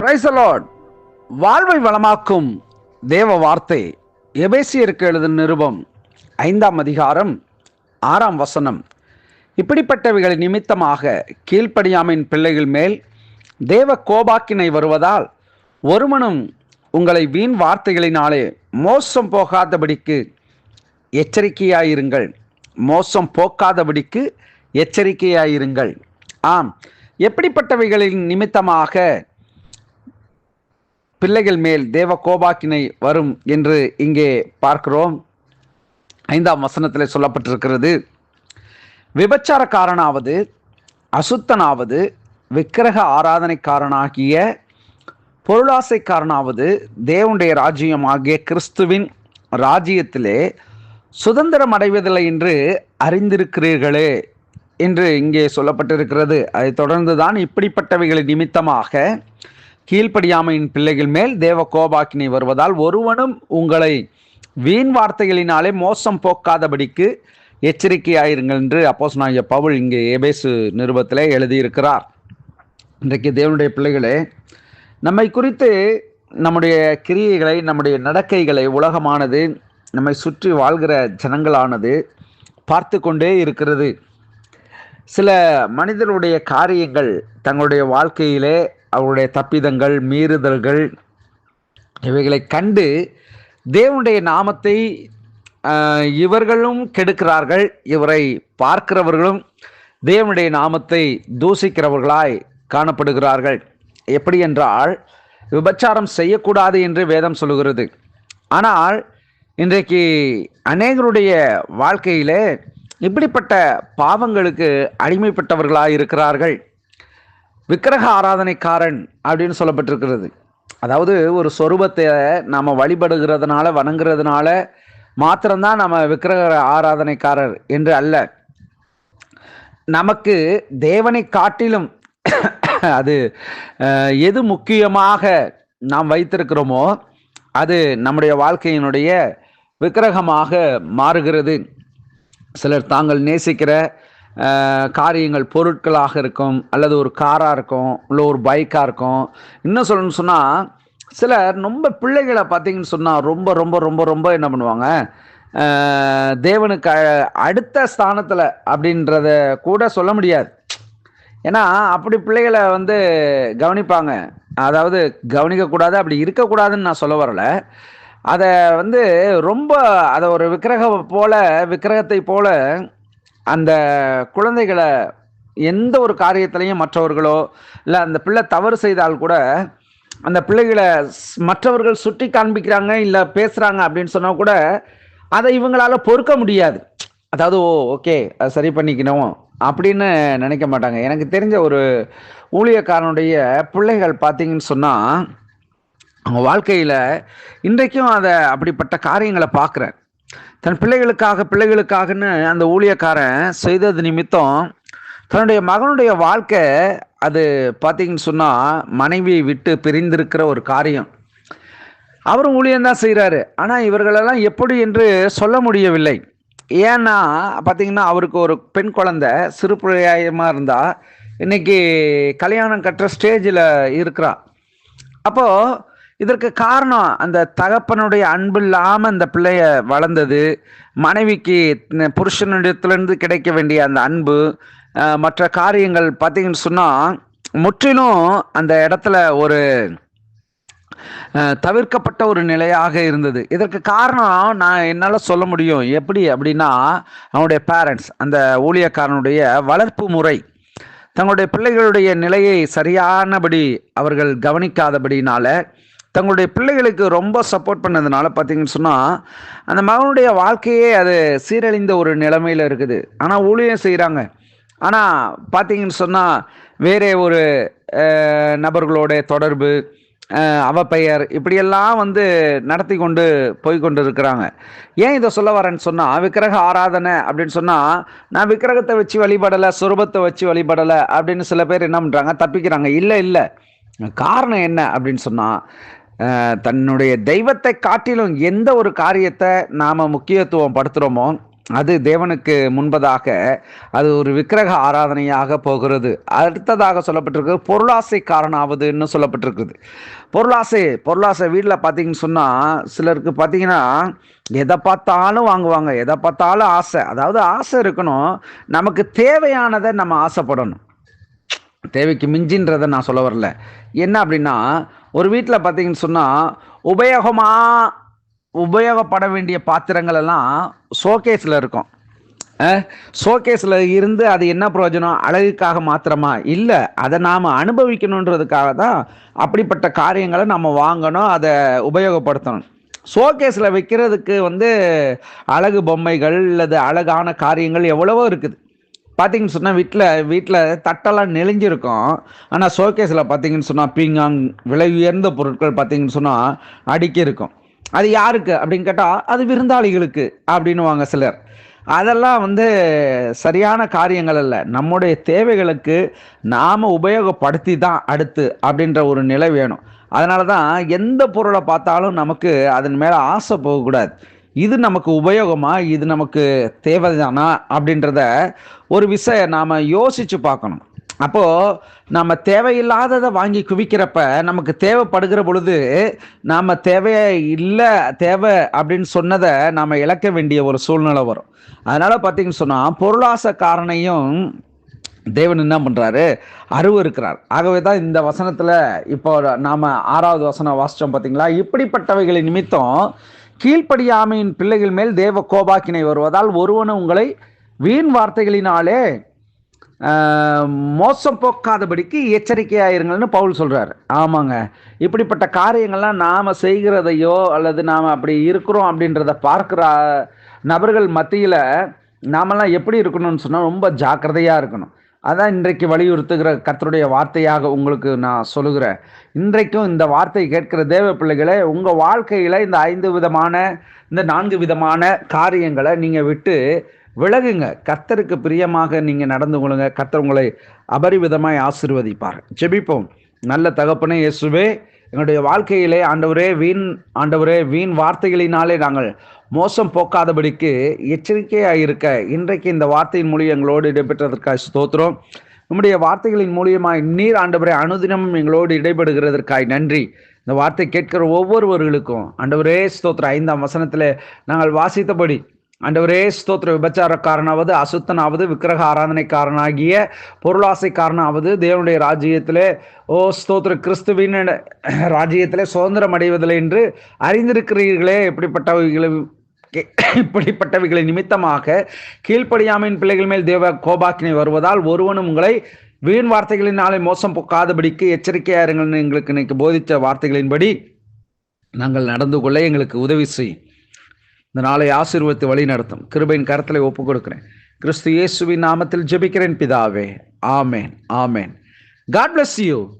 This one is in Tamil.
பிரைசலாட் வாழ்வை வளமாக்கும் தேவ வார்த்தை எபேசியருக்கு எழுதும் நிருபம் ஐந்தாம் அதிகாரம் ஆறாம் வசனம். இப்படிப்பட்டவைகள் நிமித்தமாக கீழ்ப்படியாமையின் பிள்ளைகள் மேல் தேவ கோபாக்கினை வருவதால் ஒருவனும் உங்களை வீண் வார்த்தைகளினாலே மோசம் போகாதபடிக்கு எச்சரிக்கையாயிருங்கள். மோசம் போக்காதபடிக்கு எச்சரிக்கையாயிருங்கள். ஆம் எப்படிப்பட்டவைகளின் நிமித்தமாக பிள்ளைகள் மேல் தேவ கோபாக்கினை வரும் என்று இங்கே பார்க்கிறோம். ஐந்தாம் வசனத்தில் சொல்லப்பட்டிருக்கிறது விபச்சாரக்காரனாவது அசுத்தனாவது விக்கிரக ஆராதனைக்காரனாகிய பொருளாசைக்காரனாவது தேவனுடைய ராஜ்யமாகிய கிறிஸ்துவின் ராஜ்யத்திலே சுதந்திரம் அடைவதில்லை என்று அறிந்திருக்கிறீர்களே என்று இங்கே சொல்லப்பட்டிருக்கிறது. அதைத் தொடர்ந்து தான் இப்படிப்பட்டவைகளின் நிமித்தமாக கீழ்ப்படியாமையின் பிள்ளைகள் மேல் தேவ கோபாக்கினை வருவதால் ஒருவனும் உங்களை வீண் வார்த்தைகளினாலே மோசம் போக்காதபடிக்கு எச்சரிக்கையாயிருங்கள் என்று அப்போஸ் நாய பவுல் இங்கே ஏபேசு நிருபத்திலே எழுதியிருக்கிறார். இன்றைக்கு தேவனுடைய பிள்ளைகளே நம்மை குறித்து நம்முடைய கிரியைகளை நம்முடைய நடக்கைகளை உலகமானது நம்மை சுற்றி வாழ்கிற ஜனங்களானது பார்த்து கொண்டே இருக்கிறது. சில மனிதனுடைய காரியங்கள் தங்களுடைய வாழ்க்கையிலே அவருடைய தப்பிதங்கள் மீறுதல்கள் இவைகளை கண்டு தேவனுடைய நாமத்தை இவர்களும் கெடுக்கிறார்கள். இவரை பார்க்கிறவர்களும் தேவனுடைய நாமத்தை தூசிக்கிறவர்களாய் காணப்படுகிறார்கள். எப்படி என்றால் விபச்சாரம் செய்யக்கூடாது என்று வேதம் சொல்லுகிறது. ஆனால் இன்றைக்கு அநேகருடைய வாழ்க்கையிலே இப்படிப்பட்ட பாவங்களுக்கு அடிமைப்பட்டவர்களாய் இருக்கிறார்கள் விக்கிரக ஆராதனைக்காரன் அப்படின்னு சொல்லப்பட்டிருக்கிறது. அதாவது ஒரு சொரூபத்தை நாம் வழிபடுகிறதுனால வணங்குறதுனால மாத்திரம்தான் நம்ம விக்கிரக ஆராதனைக்காரர் என்று அல்ல. நமக்கு தேவனை காட்டிலும் அது எது முக்கியமாக நாம் வைத்திருக்கிறோமோ அது நம்முடைய வாழ்க்கையினுடைய விக்கிரகமாக மாறுகிறது. சிலர் தாங்கள் நேசிக்கிற காரியங்கள் பொருட்களாக இருக்கும் அல்லது ஒரு காராக இருக்கும் இல்லை ஒரு பைக்காக இருக்கும். இன்னும் சொல்லணும்னு சொன்னால் சிலர் ரொம்ப பிள்ளைகளை பார்த்தீங்கன்னு சொன்னால் ரொம்ப ரொம்ப ரொம்ப ரொம்ப என்ன பண்ணுவாங்க? தேவனுக்கு அடுத்த ஸ்தானத்தில் அப்படின்றத கூட சொல்ல முடியாது. ஏன்னா அப்படி பிள்ளைகளை வந்து கவனிப்பாங்க. அதாவது கவனிக்கக்கூடாது அப்படி இருக்கக்கூடாதுன்னு நான் சொல்ல வரல. அதை வந்து ரொம்ப அதை ஒரு விக்கிரக போல விக்கிரகத்தை போல அந்த குழந்தைகளை எந்த ஒரு காரியத்திலையும் மற்றவர்களோ இல்லை அந்த பிள்ளை தவறு செய்தால் கூட அந்த பிள்ளைகளை மற்றவர்கள் சுட்டி காண்பிக்கிறாங்க இல்லை பேசுகிறாங்க அப்படின்னு சொன்னால் கூட அதை இவங்களால் பொறுக்க முடியாது. அதாவது ஓ ஓகே அது சரி பண்ணிக்கணும் அப்படின்னு நினைக்க மாட்டாங்க. எனக்கு தெரிஞ்ச ஒரு ஊழியக்காரனுடைய பிள்ளைகள் பார்த்தீங்கன்னு சொன்னால் அவங்க வாழ்க்கையில் இன்றைக்கும் அதை அப்படிப்பட்ட காரியங்களை பார்க்குறேன் தன் பிள்ளைகளுக்காக பிள்ளைகளுக்காகன்னு அந்த ஊழியக்காரன் செய்தது நிமித்தம் தன்னுடைய மகனுடைய வாழ்க்கை அது பார்த்தீங்கன்னு சொன்னால் மனைவியை விட்டு பிரிந்திருக்கிற ஒரு காரியம். அவரும் ஊழியம்தான் செய்கிறாரு ஆனால் இவர்களெல்லாம் எப்படி என்று சொல்ல முடியவில்லை. ஏன்னா பார்த்திங்கன்னா அவருக்கு ஒரு பெண் குழந்தை சிறு பிள்ளையமாக இருந்தால் இன்னைக்கு கல்யாணம் கட்டுற ஸ்டேஜில் இருக்கிறா அப்போது இதற்கு காரணம் அந்த தகப்பனுடைய அன்பு இல்லாமல் அந்த பிள்ளைய வளர்ந்தது. மனைவிக்கு புருஷனிடத்துலேருந்து கிடைக்க வேண்டிய அந்த அன்பு மற்ற காரியங்கள் பார்த்தீங்கன்னு சொன்னால் முற்றிலும் அந்த இடத்துல ஒரு தவிர்க்கப்பட்ட ஒரு நிலையாக இருந்தது. இதற்கு காரணம் நான் என்னால் சொல்ல முடியும். எப்படி அப்படின்னா அவனுடைய பேரண்ட்ஸ் அந்த ஊழியக்காரனுடைய வளர்ப்பு முறை தங்களுடைய பிள்ளைகளுடைய நிலையை சரியானபடி அவர்கள் கவனிக்காதபடினால தங்களுடைய பிள்ளைகளுக்கு ரொம்ப சப்போர்ட் பண்ணதுனால பார்த்தீங்கன்னு சொன்னால் அந்த மகனுடைய வாழ்க்கையே அது சீரழிந்த ஒரு நிலைமையில் இருக்குது. ஆனால் ஊழியம் செய்கிறாங்க ஆனால் பார்த்தீங்கன்னு சொன்னால் வேறே ஒரு நபர்களோட தொடர்பு அவ அவப்பெயர் இப்படியெல்லாம் வந்து நடத்தி கொண்டு போய் கொண்டு இருக்கிறாங்க ஏன் இதை சொல்ல வரேன்னு சொன்னால் விக்கிரக ஆராதனை அப்படின்னு சொன்னால் நான் விக்கிரகத்தை வச்சு வழிபடலை சுரூபத்தை வச்சு வழிபடலை அப்படின்னு சில பேர் என்ன பண்ணுறாங்க தப்பிக்கிறாங்க. இல்லை இல்லை. காரணம் என்ன அப்படின்னு சொன்னால் தன்னுடைய தெய்வத்தை காட்டிலும் எந்த ஒரு காரியத்தை நாம் முக்கியத்துவம் படுத்துகிறோமோ அது தேவனுக்கு முன்பதாக அது ஒரு விக்கிரக ஆராதனையாக போகிறது. அடுத்ததாக சொல்லப்பட்டிருக்கு பொருளாசை காரணாவதுன்னு சொல்லப்பட்டிருக்குது. பொருளாசை பொருளாசை வீட்டில் பார்த்தீங்கன்னு சொன்னால் சிலருக்கு பார்த்தீங்கன்னா எதை பார்த்தாலும் வாங்குவாங்க எதை பார்த்தாலும் ஆசை. அதாவது ஆசை இருக்கணும் நமக்கு தேவையானதை நம்ம ஆசைப்படணும். தேவைக்கு மிஞ்சின்றதை நான் சொல்ல வரல. என்ன அப்படின்னா ஒரு வீட்டில் பார்த்தீங்கன்னு சொன்னால் உபயோகமாக உபயோகப்பட வேண்டிய பாத்திரங்கள் எல்லாம் ஷோகேஸில் இருக்கும். ஷோகேஸில் இருந்து அது என்ன பிரயோஜனம்? அழகுக்காக மாத்திரமா? இல்லை. அதை நாம் அனுபவிக்கணுன்றதுக்காக தான் அப்படிப்பட்ட காரியங்களை நம்ம வாங்கணும் அதை உபயோகப்படுத்தணும். ஷோகேஸில் வைக்கிறதுக்கு வந்து அழகு பொம்மைகள் அல்லது அழகான காரியங்கள் எவ்வளவோ இருக்குது. பார்த்தீங்கன்னு சொன்னால் வீட்டில் வீட்டில் தட்டெல்லாம் நெளிஞ்சிருக்கும். ஆனால் ஷோகேஸில் பார்த்தீங்கன்னு சொன்னால் பீங்காங் விலை உயர்ந்த பொருட்கள் பார்த்தீங்கன்னு சொன்னால் அடுக்கி இருக்கும் அது யாருக்கு அப்படின்னு கேட்டால் அது விருந்தாளிகளுக்கு அப்படின்னுவாங்க சிலர். அதெல்லாம் வந்து சரியான காரியங்கள் அல்ல. நம்முடைய தேவைகளுக்கு நாம் உபயோகப்படுத்தி தான் அடுத்து அப்படின்ற ஒரு நிலை வேணும். அதனால தான் எந்த பொருளை பார்த்தாலும் நமக்கு அதன் மேலே ஆசை போகக்கூடாது. இது நமக்கு உபயோகமா? இது நமக்கு தேவைதானா? அப்படின்றத ஒரு விஷயம் நாம் யோசித்து பார்க்கணும். அப்போது நம்ம தேவையில்லாததை வாங்கி குவிக்கிறப்ப நமக்கு தேவைப்படுகிற பொழுது நாம் தேவையே இல்லை தேவை அப்படின்னு சொன்னதை நாம் இழக்க வேண்டிய ஒரு சூழ்நிலை வரும். அதனால் பார்த்தீங்கன்னு சொன்னால் பொருளாசக்காரனையும் தேவன் என்ன பண்ணுறாரு அருவருக்கிறார் ஆகவே தான் இந்த வசனத்தில் இப்போ நாம் ஆறாவது வசனம் வாசித்தோம் பார்த்தீங்களா? இப்படிப்பட்டவைகளின் நிமித்தம் கீழ்ப்படியாமையின் பிள்ளைகள் மேல் தேவ கோபாக்கினை வருவதால் ஒருவன் உங்களை வீண் வார்த்தைகளினாலே மோசம் போக்காதபடிக்கு எச்சரிக்கையாயிருங்கள்னு பவுல் சொல்கிறார் ஆமாங்க. இப்படிப்பட்ட காரியங்கள்லாம் நாம் செய்கிறதையோ அல்லது நாம் அப்படி இருக்கிறோம் அப்படின்றத பார்க்குற நபர்கள் மத்தியில் நாமெல்லாம் எப்படி இருக்கணும்னு சொன்னால் ரொம்ப ஜாக்கிரதையாக இருக்கணும். அதான் இன்றைக்கு வலியுறுத்துகிற கர்த்தருடைய வார்த்தையாக உங்களுக்கு நான் சொல்லுகிறேன். இன்றைக்கும் இந்த வார்த்தை கேட்கிற தேவ பிள்ளைகளை உங்கள் வாழ்க்கையில் இந்த ஐந்து விதமான இந்த நான்கு விதமான காரியங்களை நீங்கள் விட்டு விலகுங்க. கர்த்தருக்கு பிரியமாக நீங்கள் நடந்து கொள்ளுங்க. கர்த்தர் உங்களை அபரிவிதமாய் ஆசீர்வதிப்பார். ஜெபிப்போம். நல்ல தகப்பனே இயேசுவே எங்களுடைய வாழ்க்கையிலே ஆண்டவரே வீண் ஆண்டவரே வீண் வார்த்தைகளினாலே நாங்கள் மோசம் போக்காதபடிக்கு எச்சரிக்கையாக இருக்க இன்றைக்கு இந்த வார்த்தையின் மூலியம் எங்களோடு இடம்பெற்றதற்காக ஸ்தோத்திரம். நம்முடைய வார்த்தைகளின் மூலியமாய் நீர் ஆண்டவரே அனுதினமும் எங்களோடு இடைபடுகிறதற்காய் நன்றி. இந்த வார்த்தை கேட்கிற ஒவ்வொருவர்களுக்கும் ஆண்டவரே ஸ்தோத்திரம். ஐந்தாம் வசனத்தில் நாங்கள் வாசித்தபடி ஆண்டவரே ஸ்தோத்திர விபச்சாரக்காரனாவது அசுத்தனாவது விக்கிரக ஆராதனைக்காரனாகிய பொருளாசைக்காரனாவது தேவனுடைய ராஜ்யத்திலே ஓ ஸ்தோத்திர கிறிஸ்துவின் ராஜ்யத்திலே சுதந்திரம் அடைவதில்லை என்று அறிந்திருக்கிறீர்களே. இப்படிப்பட்டவைகளை இப்படிப்பட்டவைகளை நிமித்தமாக கீழ்ப்படியாமையின் பிள்ளைகள் மேல் தேவ கோபாக்கினை வருவதால் ஒருவனும் உங்களை வீண் வார்த்தைகளினாலே மோசம் போக்காதபடிக்கு எச்சரிக்கையா இருங்கள்னு எங்களுக்கு இன்னைக்கு போதித்த வார்த்தைகளின்படி நாங்கள் நடந்து கொள்ள எங்களுக்கு உதவி செய்யும் இந்த நாளை ஆசீர்வத்து வழி நடத்தும் கிருபையின் கரத்தில் ஒப்புக் கொடுக்கிறேன் கிறிஸ்து இயேசுவின் நாமத்தில் ஜெபிக்கிறேன் பிதாவே. ஆமேன். ஆமேன். God bless you